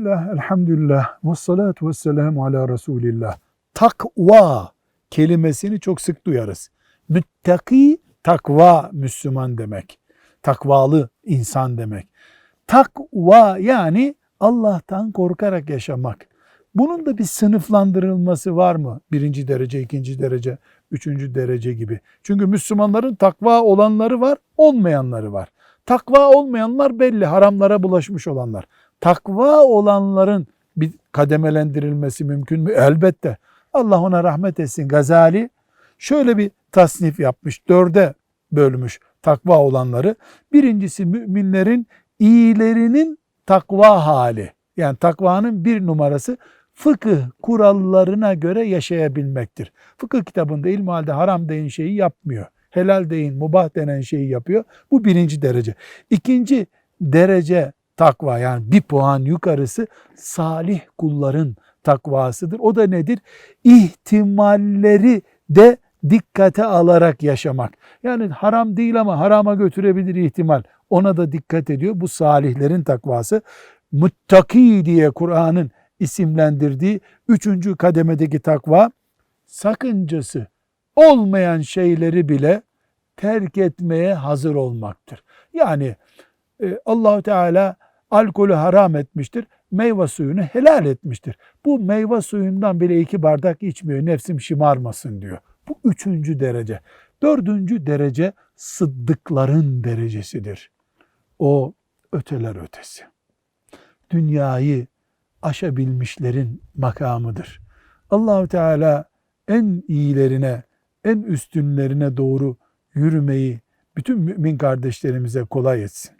Bismillah, elhamdülillah, ve salatu ve selamu ala Resulillah. Takva kelimesini çok sık duyarız. Müttaki, takva Müslüman demek. Takvalı insan demek. Takva yani Allah'tan korkarak yaşamak. Bunun da bir sınıflandırılması var mı? Birinci derece, ikinci derece, üçüncü derece gibi. Çünkü Müslümanların takva olanları var, olmayanları var. Takva olmayanlar belli, haramlara bulaşmış olanlar. Takva olanların bir kademelendirilmesi mümkün mü? Elbette. Allah ona rahmet etsin. Gazali şöyle bir tasnif yapmış. Dörde bölmüş takva olanları. Birincisi müminlerin iyilerinin takva hali. Yani takvanın bir numarası fıkıh kurallarına göre yaşayabilmektir. Fıkıh kitabında ilmihalde haram deyin şeyi yapmıyor. Helal deyin, mubah denen şeyi yapıyor. Bu birinci derece. İkinci derece takva yani bir puan yukarısı salih kulların takvasıdır. O da nedir? İhtimalleri de dikkate alarak yaşamak. Yani haram değil ama harama götürebilir ihtimal. Ona da dikkat ediyor. Bu salihlerin takvası. Muttaki diye Kur'an'ın isimlendirdiği üçüncü kademedeki takva sakıncası olmayan şeyleri bile terk etmeye hazır olmaktır. Yani e, Allahu Teala alkolü haram etmiştir, meyve suyunu helal etmiştir. Bu meyve suyundan bile iki bardak içmiyor, nefsim şımarmasın diyor. Bu üçüncü derece. Dördüncü derece sıddıkların derecesidir. O öteler ötesi. Dünyayı aşabilmişlerin makamıdır. Allahu Teala en iyilerine, en üstünlerine doğru yürümeyi bütün mümin kardeşlerimize kolay etsin.